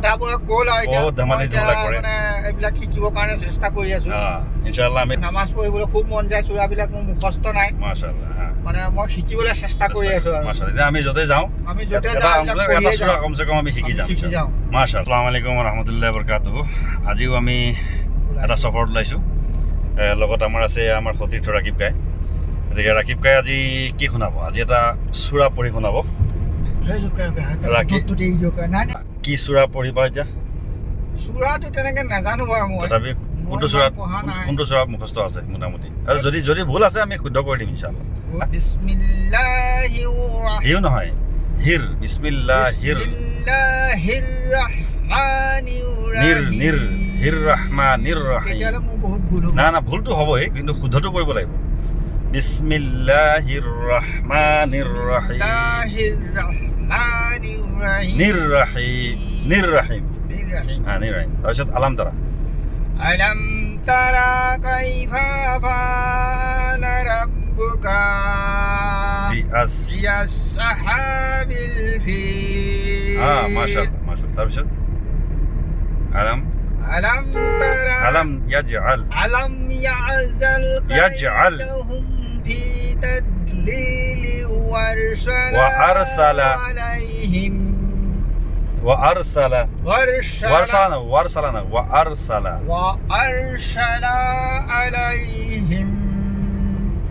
আধা বয়স গ'ল আৰু এতিয়া মই এতিয়া মানে এইবিলাক শিকিবৰ কাৰণে চেষ্টা কৰি আছো। ইনশাআল্লাহ আমি নামাজ পঢ়িবলৈ খুব মন যায় চূড়াবিলাক মোৰ মুখস্থ নাই। মাশাআল্লাহ মানে মই শিকিবলৈ চেষ্টা কৰি আছো মাশাআল্লাহ আমি য'তে যাওঁ আমি য'তে যাওঁ এটা চূড়া কমচে কম আমি শিকি যাম শিকি যাওঁ। মাশাআল্লাহ আসসালামু আলাইকুম ৰহমতুল্লাহ বৰকাতুহ আজিও আমি এটা চফৰত ওলাইছোঁ। লগত আমাৰ আছে আমাৰ সতীৰ্থ ৰাকিব কাই। গতিকে ৰাকিব কাই আজি কি শুনাব? আজি এটা চূড়া পঢ়ি শুনাব। কি চূড়া পঢ়িবা এতিয়া? চূড়াটো তেনেকে নাজানো বাৰু মই। তথাপি কোনটো চূড়াত কোনটো চূড়াত মুখস্থ আছে মোটামুটি? আৰু যদি যদি ভুল আছে আমি শুদ্ধ কৰি দিম ইনশাআল্লাহ। হিউ নহয় হিৰ বিসমিল্লাহ হিৰ নিৰ নিৰ হিৰ ৰহমান নিৰ ৰহিম। না না ভুলটো হ'বই কিন্তু শুদ্ধটো কৰিব লাগিব। بسم الله الرحمن الرحيم الله الرحمن الرحيم الرحيم الرحيم الرحيم آه الرحيم طيب ألم ترى ألم ترى كيف فعل ربك بأس بأصحاب الفيل آه ما شاء الله ما شاء الله طيب ألم ألم ترى ألم يجعل ألم يعزل يجعل في تدليل وأرسل وأرسل. عليهم. وأرسل. وأرسل. وارسلنا وارسلنا وأرسل. وأرسل عليهم.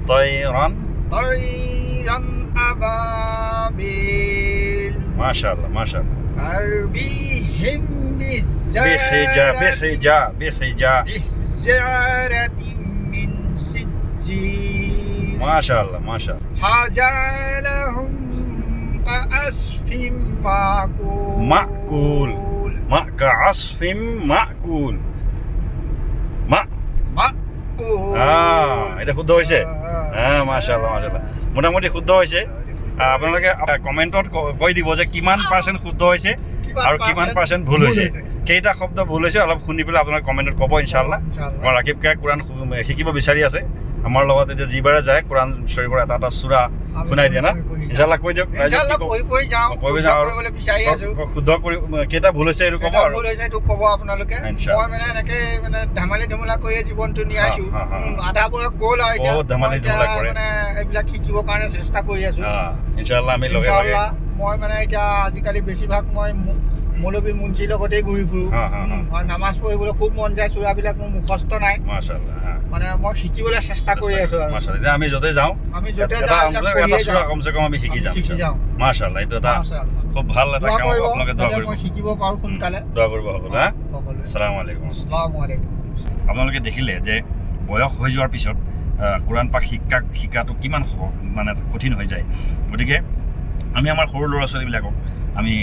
طيرا. طيرا أبابيل. ما شاء الله ما شاء الله. ترميهم بالزارة بحجا بحجا بحجا. بحجارة মাশাআল্লাহ মাশাআল্লাহ। ফাজালাহুম কাআসফিম মাকুল। মাকুল মা কাআসফিম মাকুল। মা মাকুল। হ্যাঁ এটা শুদ্ধ হয়েছে হ্যাঁ মাশাআল্লাহ মাশাআল্লাহ। মোটামুটি শুদ্ধ হৈছে আপোনালোকে কমেণ্টত কৈ দিব যে কিমান পাৰ্চেণ্ট শুদ্ধ হৈছে আৰু কিমান পাৰ্চেণ্ট ভুল হৈছে কেইটা শব্দ ভুল হৈছে অলপ শুনি পেলাই আপোনাৰ কমেণ্টত ক'ব ইনশাল্লাহ ৰাকিব কাই কোৰাণ শিকিব বিচাৰি আছে। আমাৰ লগত এতিয়া যিবাৰে যায় কোৰাণ শ্বৰীফৰ এটা এটা চূড়া শুনাই দিয়ে না? ইনশাআল্লাহ কৈ দিয়ক শুদ্ধ কৰি কেইটা ভুল হৈছে এইটো ক'ব আৰু ভুল হৈছে এইটো ক'ব আপোনালোকে? মই মানে এনেকে মানে ধেমালি ধুমলা কৰিয়ে জীৱনটো নিয়াইছো আধা বয়স গ'ল আৰু এতিয়া। ধেমালি ধুমলা কৰে। মানে এইবিলাক শিকিবৰ কাৰণে চেষ্টা কৰি আছো। অঁ, ইনশাআল্লাহ আমি লগে লগে মই মানে এতিয়া আজিকালি বেছিভাগ মই মৌলবী মুঞ্চিৰ লগতেই ঘূৰি ফুৰোঁ। আৰু নামাজ পঢ়িবলৈ খুব মন যায় চূড়াবিলাক মোৰ মুখস্থ নাই। মানে মই শিকিবলৈ চেষ্টা কৰি আছো আৰু। আমি য'তে যাওঁ আমি য'তে যাওঁ যাওঁ। কমচে কম আমি শিকি যাম শিকি যাওঁ। মাশাআল্লাহ এইটো এটা খুব ভালো এটা কাম আপোনালোকে দোৱা কৰিব। শিকিব পাৰোঁ সোনকালে। দোৱা কৰিব সকলোৱে আসসালামু আলাইকুম। আসসালামু আলাইকুম। আপোনালোকে দেখিলে যে বয়স হৈ যোৱাৰ পিছত কোৰাণ পাক শিক্ষা শিকাটো কিমান মানে কঠিন হৈ যায়। গতিকে আমি আমাৰ সৰু ল'ৰা ছোৱালীবিলাকক আমি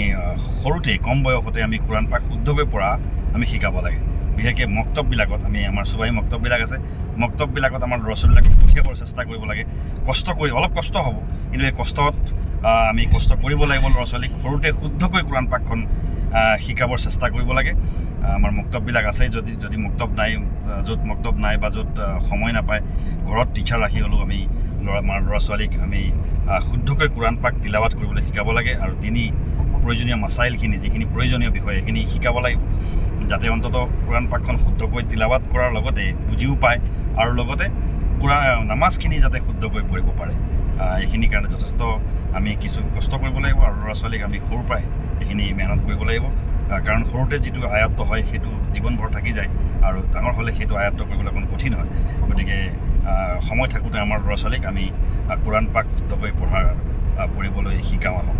সৰুতেই, কম বয়সতে আমি কোৰাণ পাক শুদ্ধকৈ পঢ়া আমি শিকাব লাগে। বিশেষকৈ মক্তববিলাকত আমি, আমাৰ চুবাহী মক্তববিলাক আছে, মক্তববিলাকত আমাৰ ল'ৰা ছোৱালীবিলাকক পঠিয়াবৰ চেষ্টা কৰিব লাগে। কষ্ট কৰি, অলপ কষ্ট হ'ব, কিন্তু এই কষ্টত আমি কষ্ট কৰিব লাগিব ল'ৰা ছোৱালীক সৰুতে শুদ্ধকৈ কোৰাণ পাকখন শিকাবৰ চেষ্টা কৰিব লাগে। আমাৰ মক্তববিলাক আছে যদি যদি মক্তব নাই য'ত মক্তব নাই বা য'ত সময় নাপায়, ঘৰত টিচাৰ ৰাখি হ'লেও আমি ল'ৰা, আমাৰ ল'ৰা ছোৱালীক আমি শুদ্ধকৈ কোৰাণ পাক তিলাবাত কৰিবলৈ শিকাব লাগে আৰু তিনি প্ৰয়োজনীয় মাছাইলখিনি যিখিনি প্ৰয়োজনীয় বিষয়, সেইখিনি শিকাব লাগিব। যাতে অন্ততঃ কোৰাণ পাকখন শুদ্ধকৈ তিলাবাত কৰাৰ লগতে বুজিও পায় আৰু লগতে কোৰাণ নামাজখিনি যাতে শুদ্ধকৈ পঢ়িব পাৰে। এইখিনিৰ কাৰণে যথেষ্ট আমি কিছু কষ্ট কৰিব লাগিব আৰু ল'ৰা ছোৱালীক আমি সৰুৰ পৰাই এইখিনি মেহনত কৰিব লাগিব। কাৰণ সৰুতে যিটো আয়ত্ব হয়, সেইটো জীৱনভৰ থাকি যায় আৰু ডাঙৰ হ'লে সেইটো আয়ত্ব কৰিবলৈ অকণ কঠিন হয়। গতিকে সময় থাকোঁতে আমাৰ ল'ৰা ছোৱালীক আমি কোৰাণ পাক শুদ্ধকৈ পঢ়াৰ পঢ়িবলৈ শিকাওঁ আহক।